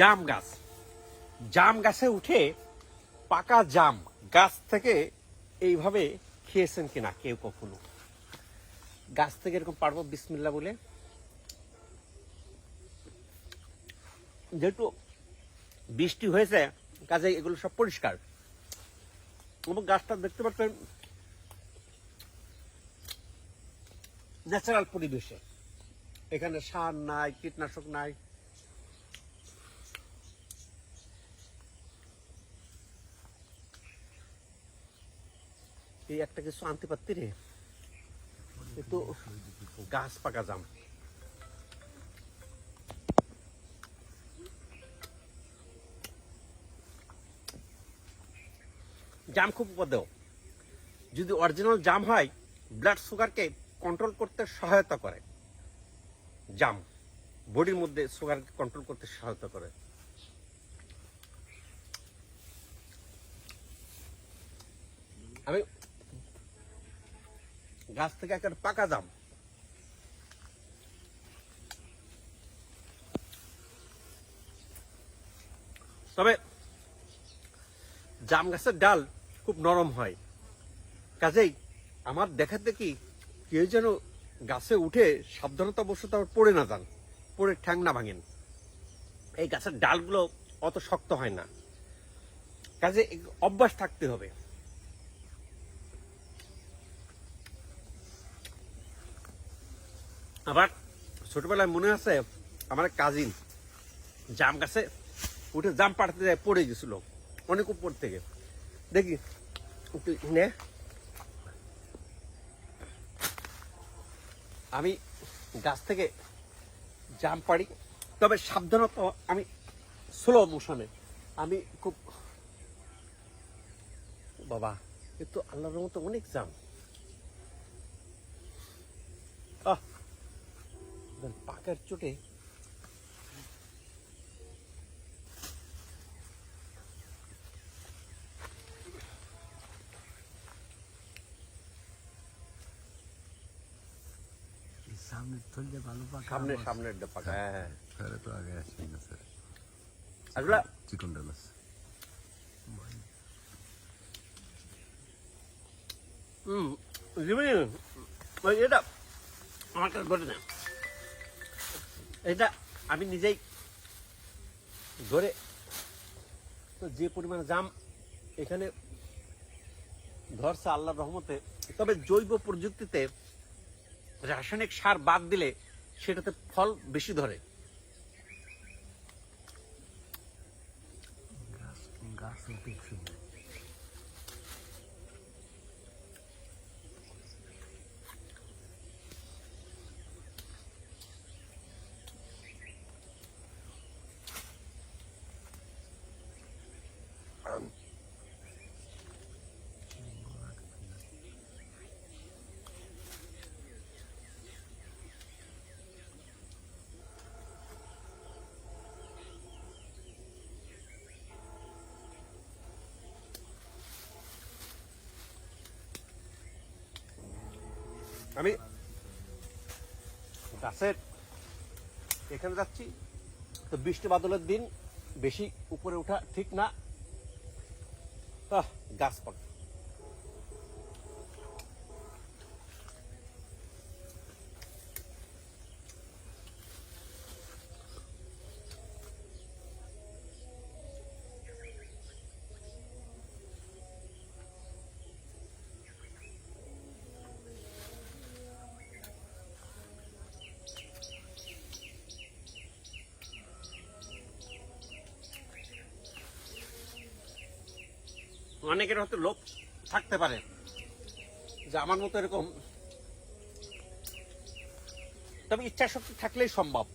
জাম গাছ। জাম গাছে উঠে পাকা জাম গাছ থেকে এইভাবে খেয়েছেন কিনা কেউ কখনো? গাছ থেকে এরকম পারব বিসমিল্লা বলে। যেহেতু বৃষ্টি হয়েছে, কাজে এগুলো সব পরিষ্কার। এবং গাছটা দেখতে পাচ্ছেন ন্যাচারাল পরিবেশে। এখানে সার নাই, কীটনাশক নাই। এই একটা কিছু আনতে পারতি রে? তো গাছ পাকা জাম। জাম খুব উপদেয় যদি অরিজিনাল জাম হয় ব্লাড সুগারকে কন্ট্রোল করতে সহায়তা করে। জাম, বডির মধ্যে সুগার কন্ট্রোল করতে সহায়তা করে। আমি গাছ থেকে একটা পাকা জাম। তবে জাম গাছের ডাল খুব নরম হয়। কাজেই আমার দেখাতে কি কেউ যেন গাছে উঠে সাবধানতা বশত আবার পড়ে না যান, পড়ে ঠ্যাং না ভাঙেন। এই গাছের ডালগুলো অত শক্ত হয় না। কাজে অভ্যাস থাকতে হবে। আবার ছোটবেলায় মনে আছে, আমার কাজিন জাম গাছে উঠে জাম পাড়তে যায়, পড়ে গেছিল, অনেক উপর থেকে। দেখি একটু নে আমি গাছ থেকে জাম পাড়ি, তবে সাবধানত, আমি স্লো মোশনে আমি খুব বাবা, এ তো আল্লাহর মতো অনেক জাম। পাকার চোটে সামনে থললে ভালো পাকা সামনে আবার সামনের দিকে পাকা হ্যাঁ হ্যাঁ ফেরে তো আগে আসবে না স্যার আসলে চিকন ডালাস হুম জীবনী ওই এটা আমার কাছে ঘটে না এটা আমি নিজেই ধরে, তো যে পরিমাণ জাম এখানে ধরছে আল্লাহর রহমতে, তবে জৈব প্রযুক্তিতে রাসায়নিক সার বাদ দিলে সেটাতে ফল বেশি ধরে। গাছ গাছ আমি গাছের এখানে যাচ্ছি। তো বৃষ্টি বাদলের দিন বেশি উপরে ওঠা ঠিক না। গাছ পাকা অনেকের হয়তো লোক থাকতে পারে যে আমার মতো এরকম। তবে ইচ্ছা শক্তি থাকলেই সম্ভব।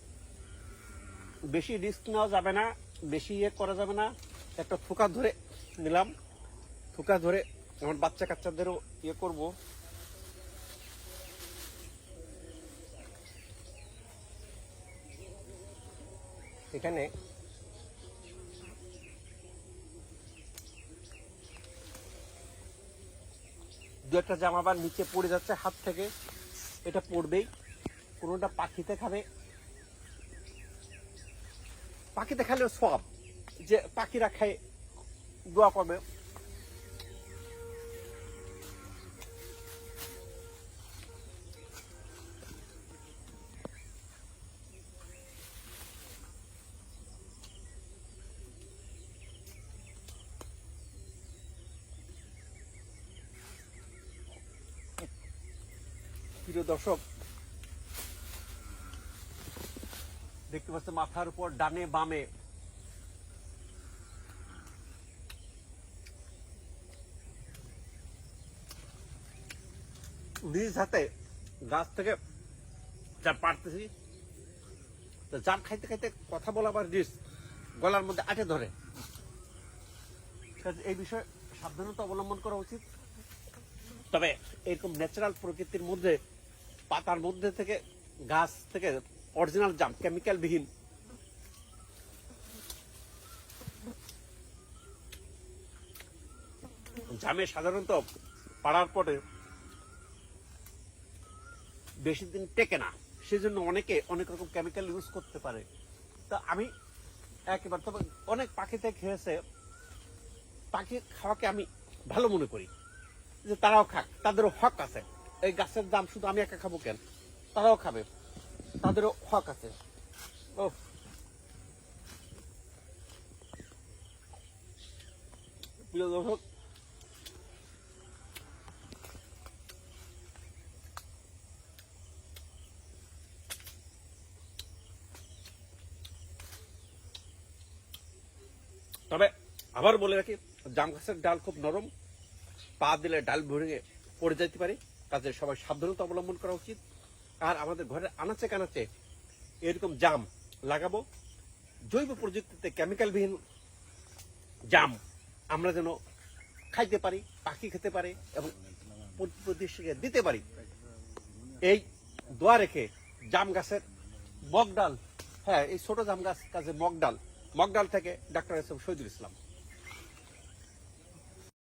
বেশি রিস্ক নেওয়া যাবে না, বেশি ইয়ে করা যাবে না। একটা থোকা ধরে নিলাম। থোকা ধরে আমার বাচ্চা কাচ্চাদেরও ইয়ে করব। এখানে দু একটা জামা বা নিচে পড়ে যাচ্ছে হাত থেকে। এটা পড়বেই। কোনোটা পাখিতে খাবে? পাখিতে খেলে সব। যে পাখিরা খায়, দোয়া করবে। প্রিয় দর্শক, দেখতে মাথার উপর, ডানে বামে। নিজ হাতে গাছ থেকে যা পারতেছি, তো জাম খাইতে খাইতে কথা বলা আবার রিস্ক গলার মধ্যে আটে ধরে। এই বিষয়ে সাবধানতা অবলম্বন করা উচিত। তবে এরকম ন্যাচারাল প্রকৃতির মধ্যে পাতার মধ্যে থেকে গাছ থেকে অরিজিনাল জাম কেমিক্যাল বিহীন। জামে সাধারণত পাড়ার পরে বেশি দিন টেকে না, সেজন্য অনেকে অনেক রকম কেমিক্যাল ইউজ করতে পারে। তা আমি একেবারে তবে অনেক পাখিতে খেয়েছে, পাখি খাওয়াকে আমি ভালো মনে করি, যে তারাও খাক, তাদেরও হক আছে। এই গাছের দাম শুধু আমি একা খাব কেন? তারাও খাবে। তাদেরও হক আছে। ও তবে আবার বলে রাখি, জাম গাছের ডাল খুব নরম। পা দিলে ডাল ভরে পড়ে যেতে পারে। কাজে সবাই সাবধানতা অবলম্বন করা উচিত। আর আমাদের ঘরের আনাচে কানাচে এরকম জাম লাগাবো। জৈব প্রযুক্তিতে কেমিক্যালবিহীন জাম আমরা যেন খাইতে পারি, পাখি খেতে পারে এবং প্রতিবেশীকে দিতে পারি। এই দোয়া রেখে জাম গাছের মগ ডাল হ্যাঁ এই ছোট জাম গাছ কাজে মগ ডাল মগ ডাল থেকে doctor S M Shahidul Islam.